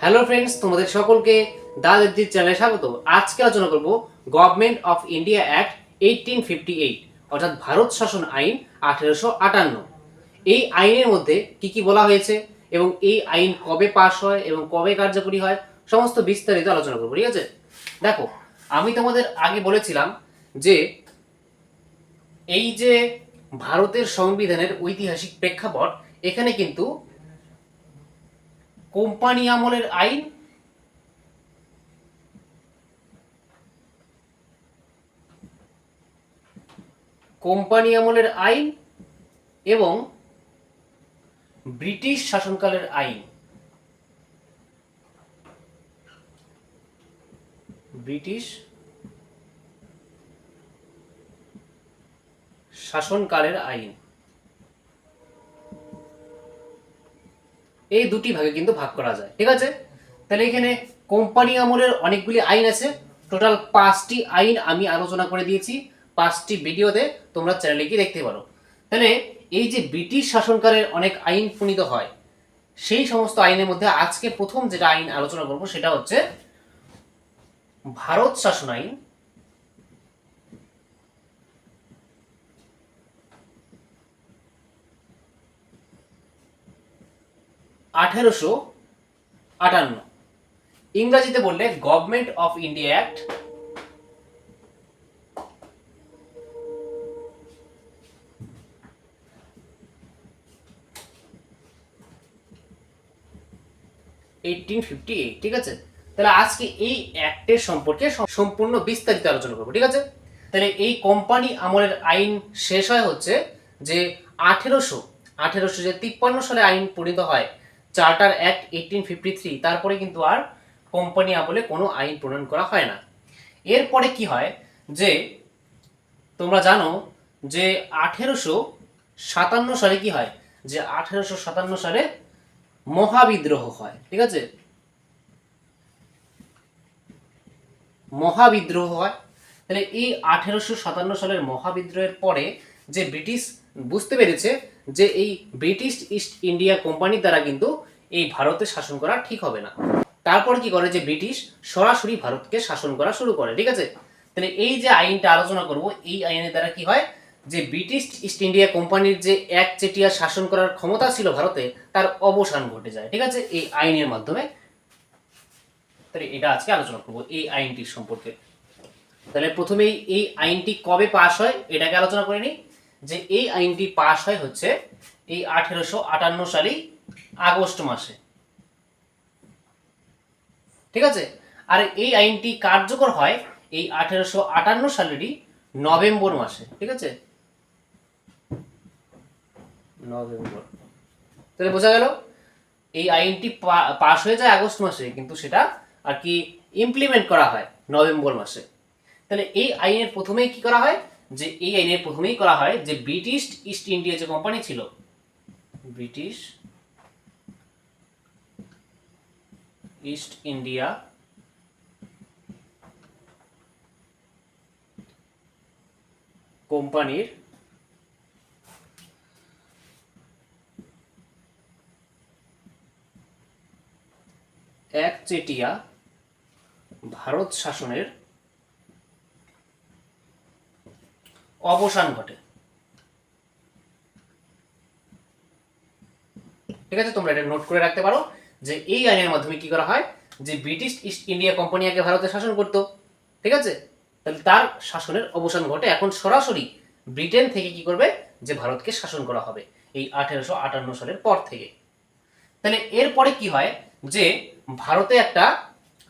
Hello friends তোমাদের সকলকে দাদাদির চ্যানেলে স্বাগত আজকে আলোচনা করব government of India act eighteen fifty eight অর্থাৎ ভারত শাসন আইন আঠেরোশো আটান্ন। এই আইনের মধ্যে কি কি বলা হয়েছে এবং এই আইন কবে পাশ হয় এবং কবে কার্যকরী হয়, সমস্ত বিস্তারিত আলোচনা করব, ঠিক আছে? দেখো, আমি তোমাদের আগে বলেছিলাম যে এই যে ভারতের সংবিধানের ঐতিহাসিক প্রেক্ষাপট, এখানে কিন্তু কোম্পানি আমলের আইন? কোম্পানি আমলের আইন এবং ব্রিটিশ শাসনকালের আইন। ব্রিটিশ শাসনকালের আইন। এই দুটি ভাগে কিন্তু ভাগ করা যায়, ঠিক আছে? তাহলে এখানে কোম্পানি আমলের অনেকগুলি আইন আছে। টোটাল পাঁচটি আইন আমি আলোচনা করে দিয়েছি। পাঁচটি ভিডিওতে তোমরা চ্যানেলে গিয়ে দেখতে পারো। তাহলে এই যে ব্রিটিশ শাসনকালের অনেক আইন প্রণীত হয়, সেই সমস্ত আইনের মধ্যে আজকে প্রথম যেটা আইন আলোচনা করব সেটা হচ্ছে ভারত শাসন আইন আঠেরোশো আটান্ন। ইংরাজিতে বললে government of India act eighteen fifty eight ঠিক আছে? তাহলে আজকে এই অ্যাক্টের সম্পর্কে সম্পূর্ণ বিস্তারিত আলোচনা করব, ঠিক আছে? তাহলে এই কোম্পানি আমলের আইন শেষ হয় হচ্ছে যে আঠেরোশো আঠেরোশো যে তিপ্পান্ন সালে আইন পরিণত হয় charter act eighteen fifty three তারপরে কিন্তু আর কোম্পানি আমলে কোনো আইন প্রণয়ন করা হয় না। এরপরে কি হয়? যে তোমরা জানো যে আঠেরোশো সাতান্ন সালে কি হয়? যে আঠেরোশো সাতান্ন সালে মহাবিদ্রোহ হয়, ঠিক আছে? মহাবিদ্রোহ হয়। তাহলে এই আঠেরোশো সাতান্ন সালের মহাবিদ্রোহের পরে যে ব্রিটিশ বুঝতে পেরেছে যে এই ব্রিটিশ ইস্ট ইন্ডিয়া কোম্পানির দ্বারা কিন্তু এই ভারতে শাসন করা ঠিক হবে না। তারপর কি করে যে ব্রিটিশ সরাসরি ভারতকে শাসন করা শুরু করে, ঠিক আছে? তাহলে এই যে আইনটা আলোচনা করব, এই আইনের দ্বারা কি হয়? যে ব্রিটিশ ইস্ট ইন্ডিয়া কোম্পানির যে একচেটিয়া শাসন করার ক্ষমতা ছিল ভারতে, তার অবসান ঘটে যায়, ঠিক আছে? এই আইনের মাধ্যমে। তাহলে এটা আজকে আলোচনা করব, এই আইনটির সম্পর্কে। তাহলে প্রথমেই এই আইনটি কবে পাশ হয়, এটাকে আলোচনা করে নিই। যে এই আইনটি পাশ হয় হচ্ছে এই আঠেরোশো আটান্ন সালেই আগস্ট মাসে। ঠিক আছে? আর এই আইনটি কার্যকর হয় এই আঠেরোশো আটান্ন সালেরই নভেম্বর মাসে। ঠিক আছে? নভেম্বর। তাহলে বোঝা গেল, এই আইনটি পাশ হয়ে যায় আগস্ট মাসে, কিন্তু সেটা আর কি ইমপ্লিমেন্ট করা হয় নভেম্বর মাসে। তাহলে এই আইনের প্রথমেই কি করা হয়? যে এই আইনের প্রথমেই করা হয় যে ব্রিটিশ ইস্ট ইন্ডিয়া যে কোম্পানি ছিল ব্রিটিশ ইস্ট ইন্ডিয়া কোম্পানির একচেটিয়া ভারত শাসনের অবসান ঘটে। ঠিক আছে, তোমরা এটা নোট করে রাখতে পারো যে এই আইনের মাধ্যমে কি করা হয়, যে ব্রিটিশ ইস্ট ইন্ডিয়া কোম্পানি আগে ভারতে শাসন করতো। ঠিক আছে? তাহলে তার শাসনের অবসান ঘটে। এখন সরাসরি ব্রিটেন থেকে কি করবে, যে ভারতকে শাসন করা হবে এই আঠেরোশো আটান্ন সালের পর থেকে। তাহলে এরপরে কি হয়, যে ভারতে একটা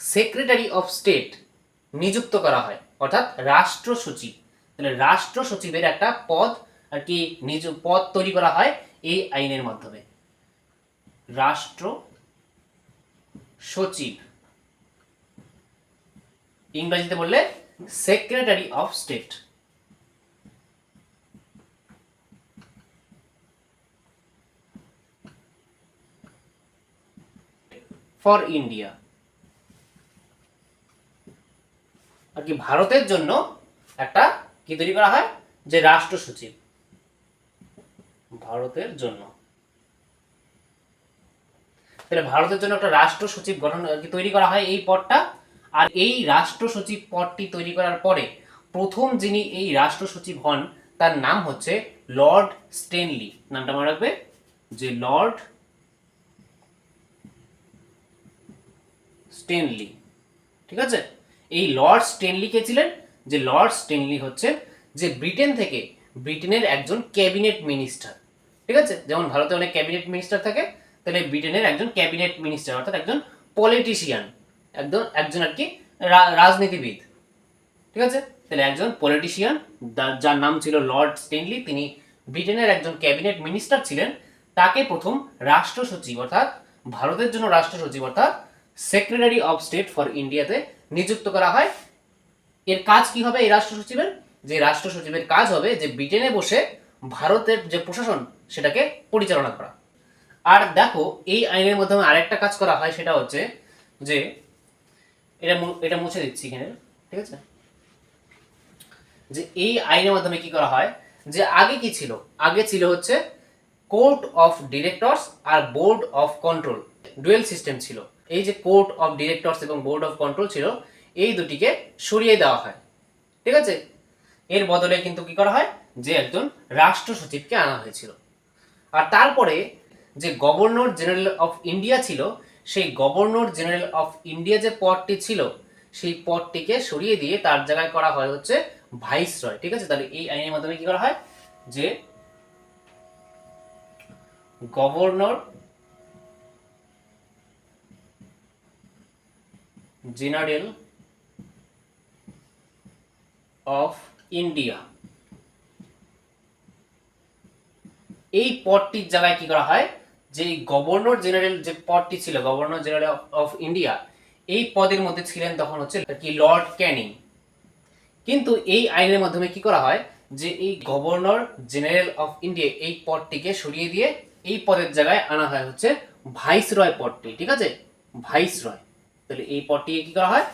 সেক্রেটারি অফ স্টেট নিযুক্ত করা হয়, অর্থাৎ রাষ্ট্র সচিব তাহলে রাষ্ট্র সচিবের একটা পদ আর কি নিজ পদ তৈরি করা হয় এই আইনের মাধ্যমে। রাষ্ট্র সচিব। ইংরেজিতে বললে secretary of state. For India. আর কি ভারতের জন্য একটা কি তৈরি করা হয়? যে রাষ্ট্র সচিব ভারতের জন্য। তাহলে ভারতের জন্য একটা রাষ্ট্র সচিব গঠন তৈরি করা হয় এই পদটা? আর এই রাষ্ট্র সচিব পদটি তৈরি করার পরে প্রথম যিনি এই রাষ্ট্র সচিব হন, তার নাম হচ্ছে লর্ড স্টেনলি। নামটা মনে রাখবে? যে লর্ড স্টেনলি। ঠিক আছে? এই লর্ড স্টেনলি কে ছিলেন? যে লর্ড স্টেনলি হচ্ছে যে ব্রিটেন থেকে ব্রিটেনের একজন ক্যাবিনেট মিনিস্টার। ঠিক আছে? যেমন ভারতে অনেক ক্যাবিনেট মিনিস্টার থাকে, তাহলে ব্রিটেনের একজন ক্যাবিনেট মিনিস্টার, অর্থাৎ একজন পলিটিশিয়ান একজন একজন আর কি রাজনীতিবিদ। ঠিক আছে? তাহলে একজন পলিটিশিয়ান যার নাম ছিল লর্ড স্টেনলি তিনি ব্রিটেনের একজন ক্যাবিনেট মিনিস্টার ছিলেন। তাকে প্রথম রাষ্ট্র সচিব অর্থাৎ ভারতের জন্য রাষ্ট্র সচিব অর্থাৎ সেক্রেটারি অফ স্টেট ফর ইন্ডিয়াতে নিযুক্ত করা হয়। এর কাজ কি হবে এই রাষ্ট্র সচিবের যে রাষ্ট্র সচিবের কাজ হবে যে ব্রিটেনে বসে ভারতের যে প্রশাসন, সেটাকে পরিচালনা করা। আর দেখো, এই আইনের মাধ্যমে আরেকটা কাজ করা হয়, সেটা হচ্ছে যে, এটা এটা মুছে দিচ্ছি এখানে, ঠিক আছে? যে এই আইনের মাধ্যমে কি করা হয়, যে আগে কি ছিল? আগে ছিল হচ্ছে court of directors R board of control. Dual system ছিল। এই যে কোর্ট অফ ডিরেক্টরস এবং বোর্ড অফ কন্ট্রোল ছিল এই দুটিকে সরিয়ে দেওয়া হয়। ঠিক আছে? এর বদলে কিন্তু কি করা হয়? যে একজন রাষ্ট্র সচিবকে আনা হয়েছিল। আর তারপরে যে গভর্নর জেনারেল অফ ইন্ডিয়া ছিল, সেই গভর্নর জেনারেল অফ ইন্ডিয়া যে পদটি ছিল, সেই পদটিকে সরিয়ে দিয়ে তার জায়গায় করা হয় হচ্ছে ভাইস রয় ঠিক আছে? তাহলে এই আইনের মাধ্যমে কি করা হয়? যে গভর্নর জেনারেল অফ ইন্ডিয়া এই পদটির জায়গায় কি করা হয়? যে গভর্নর জেনারেল যে পদটি ছিল গভর্নর জেনারেল অফ ইন্ডিয়া এই পদের মধ্যে ছিলেন তখন হচ্ছে কি লর্ড ক্যানিং কিন্তু এই আইনের মাধ্যমে কি করা হয়? যে এই গভর্নর জেনারেল অফ ইন্ডিয়া এই পদটিকে সরিয়ে দিয়ে এই পদের জায়গায় আনা হয় হচ্ছে ভাইস রয় পদটি, ঠিক আছে? ভাইস রয় তাহলে এই পদটিকে কি করা হয়?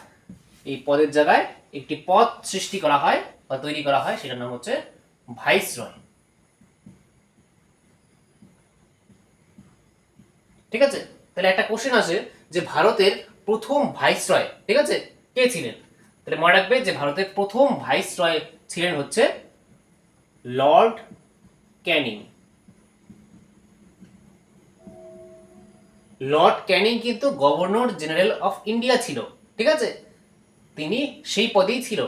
এই পদের জায়গায় একটি পদ সৃষ্টি করা হয় বা তৈরি করা হয়, সেটার নাম হচ্ছে ভাইস রয় ঠিক আছে? তাহলে একটা কোশ্চেন আছে যে ভারতের প্রথম ভাইস রয় ঠিক আছে? কে ছিলেন? তাহলে মনে রাখবে যে ভারতের প্রথম ভাইস রয় ছিলেন হচ্ছে লর্ড ক্যানিং। লর্ড ক্যানিং কিন্তু গভর্নর জেনারেল অফ ইন্ডিয়া ছিল, ঠিক আছে? তিনি সেই পদেই ছিল।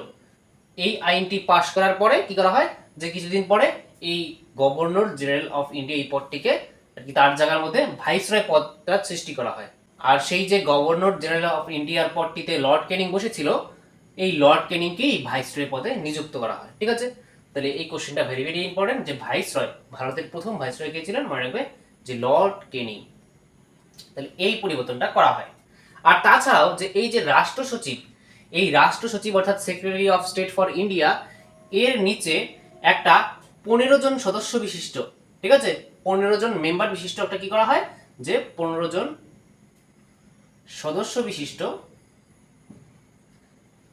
এই আইনটি পাশ করার পরে কি করা হয়? যে কিছুদিন পরে এই গভর্নর জেনারেল অফ ইন্ডিয়া এই পদটিকে আর কি তার জায়গার মধ্যে ভাইসরয় পদটা সৃষ্টি করা হয়। আর সেই যে গভর্নর জেনারেল অফ ইন্ডিয়ার পদটিতে লর্ড ক্যানিং বসেছিল, এই লর্ড ক্যানিংকেই ভাইসরয় পদে নিযুক্ত করা হয়। ঠিক আছে? তাহলে এই কোশ্চেনটা ভেরি ভেরি ইম্পর্টেন্ট যে ভাইসরয়, ভারতের প্রথম ভাইসরয় কে ছিলেন? মনে রাখবে যে লর্ড ক্যানিং তাহলে এই পরিবর্তনটা করা হয়। আর তাছাড়াও যে এই যে রাষ্ট্র সচিব এই রাষ্ট্র সচিব অর্থাৎ secretary of state for India এর নিচে একটা পনেরো জন সদস্য বিশিষ্ট, ঠিক আছে? পনেরো জন মেম্বার বিশিষ্ট একটা কি করা হয়? যে পনেরো জন সদস্য বিশিষ্ট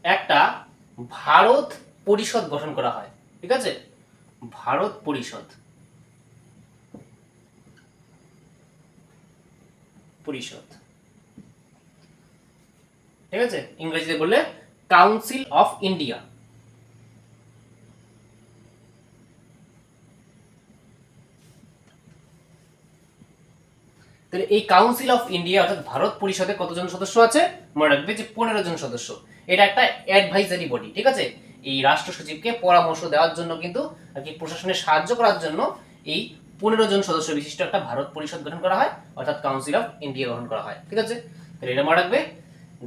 একটা ভারত পরিষদ গঠন করা হয়, ঠিক আছে? ভারত পরিষদ। পরিষদ। ঠিক আছে? ইংরেজিতে বললে কাউন্সিল অফ ইন্ডিয়া তাহলে এই কাউন্সিল অফ ইন্ডিয়া অর্থাৎ ভারত পরিষদে কতজন সদস্য আছে? মনে রাখবে যে পনেরো জন সদস্য। এটা একটা অ্যাডভাইজারি বডি ঠিক আছে? এই রাষ্ট্র সচিবকে পরামর্শ দেওয়ার জন্য কিন্তু, আর কি প্রশাসনে সাহায্য করার জন্য এই পনেরো জন সদস্য বিশিষ্ট একটা ভারত পরিষদ গঠন করা হয়, অর্থাৎ কাউন্সিল অফ ইন্ডিয়া গঠন করা হয়। ঠিক আছে? তাহলে এটা মনে রাখবে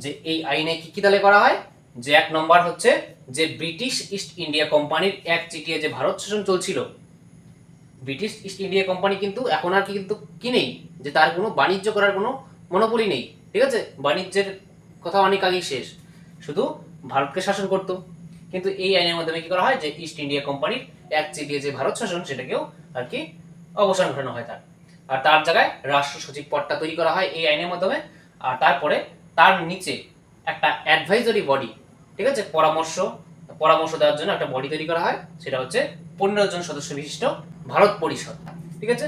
যে এই আইনে কি কি তাহলে করা হয়? যে এক নম্বর হচ্ছে যে ব্রিটিশ ইস্ট ইন্ডিয়া কোম্পানির এক চিটিয়ে যে ভারত শাসন চলছিল, ব্রিটিশ ইস্ট ইন্ডিয়া কোম্পানি কিন্তু এখন আর কিন্তু কি নেই? যে তার কোনো বাণিজ্য করার কোনো মনোপলি নেই। ঠিক আছে? বাণিজ্যের কথা অনেক আগেই শেষ। শুধু ভারতকে শাসন করত। কিন্তু এই আইনের মাধ্যমে কি করা হয়? যে ইস্ট ইন্ডিয়া কোম্পানির এক চিটিয়ে যে ভারত শাসন, সেটাকেও আর কি অবসান ঘটানো হয় তার। আর তার জায়গায় রাষ্ট্র সচিব পদটা তৈরি করা হয় এই আইনের মাধ্যমে। আর তারপরে তার নিচে একটা অ্যাডভাইজারি বডি ঠিক আছে? পরামর্শ পরামর্শ দেওয়ার জন্য একটা বডি তৈরি করা হয়, সেটা হচ্ছে পনেরো জন সদস্য বিশিষ্ট ভারত পরিষদ, ঠিক আছে?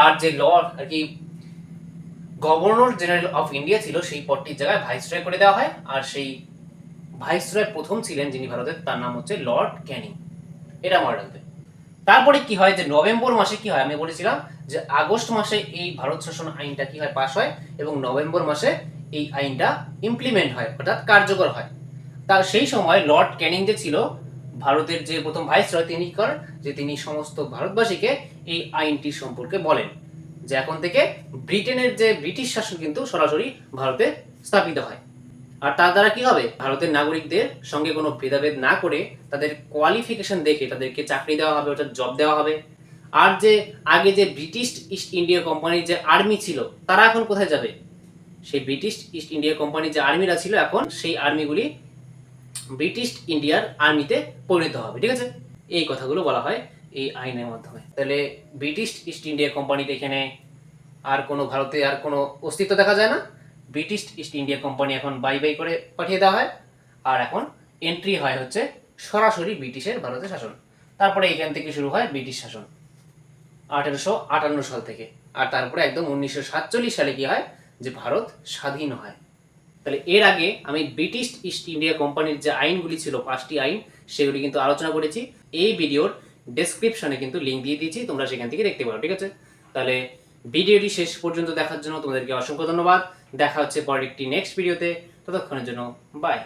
আর যে ল আর কি গভর্নর জেনারেল অফ ইন্ডিয়া ছিল, সেই পদটির জায়গায় ভাইসরয় করে দেওয়া হয়, আর সেই ভাইসরয় প্রথম ছিলেন যিনি ভারতের, তার নাম হচ্ছে লর্ড ক্যানিং এটা মনে রাখবে তারপরে কি হয় যে নভেম্বর মাসে কি হয়? আমি বলেছিলাম যে আগস্ট মাসে এই ভারত শাসন আইনটা কি হয়? পাশ হয় এবং নভেম্বর মাসে এই আইনটা ইমপ্লিমেন্ট হয়, অর্থাৎ কার্যকর হয়। তার সেই সময় লর্ড ক্যানিং যে ছিল, ভারতের যে প্রথম ভাইসরয় তিনি কি করেন যে তিনি সমস্ত ভারতবাসীকে এই আইনটি সম্পর্কে বলেন, যে এখন থেকে ব্রিটেনের যে ব্রিটিশ শাসন কিন্তু সরাসরি ভারতে স্থাপিত হয়। আর তার দ্বারা কি হবে? ভারতের নাগরিকদের সঙ্গে কোনো ভেদাভেদ না করে তাদের কোয়ালিফিকেশন দেখে তাদেরকে চাকরি দেওয়া হবে, অর্থাৎ জব দেওয়া হবে। আর যে আগে যে ব্রিটিশ ইস্ট ইন্ডিয়া কোম্পানির যে আর্মি ছিল, তারা এখন কোথায় যাবে? সেই ব্রিটিশ ইস্ট ইন্ডিয়া কোম্পানির যে আর্মিরা ছিল এখন, সেই আর্মিগুলি ব্রিটিশ ইন্ডিয়ার আর্মিতে পরিণত হবে, ঠিক আছে? এই কথাগুলো বলা হয় এই আইনের মাধ্যমে। তাহলে ব্রিটিশ ইস্ট ইন্ডিয়া কোম্পানিতে এখানে আর কোনো ভারতে আর কোনো অস্তিত্ব দেখা যায় না। ব্রিটিশ ইস্ট ইন্ডিয়া কোম্পানি এখন বাই বাই করে পাঠিয়ে দেওয়া হয়। আর এখন এন্ট্রি হয় হচ্ছে সরাসরি ব্রিটিশের ভারতের শাসন। তারপরে এখান থেকে শুরু হয় ব্রিটিশ শাসন। আঠেরোশো আটান্ন সাল থেকে। আর তারপরে একদম উনিশশো সাতচল্লিশ সালে কি হয়? যে ভারত স্বাধীন হয়। তাহলে এর আগে আমি ব্রিটিশ ইস্ট ইন্ডিয়া কোম্পানির যে আইনগুলি ছিল, পাঁচটি আইন, সেগুলি কিন্তু আলোচনা করেছি। এই ভিডিওর ডেসক্রিপশনে কিন্তু লিঙ্ক দিয়ে দিয়েছি, তোমরা সেখান থেকে দেখতে পারো, ঠিক আছে? তাহলে ভিডিওটি শেষ পর্যন্ত দেখার জন্য তোমাদেরকে অসংখ্য ধন্যবাদ। দেখা হচ্ছে পরের একটি নেক্সট ভিডিওতে ততক্ষণের জন্য বাই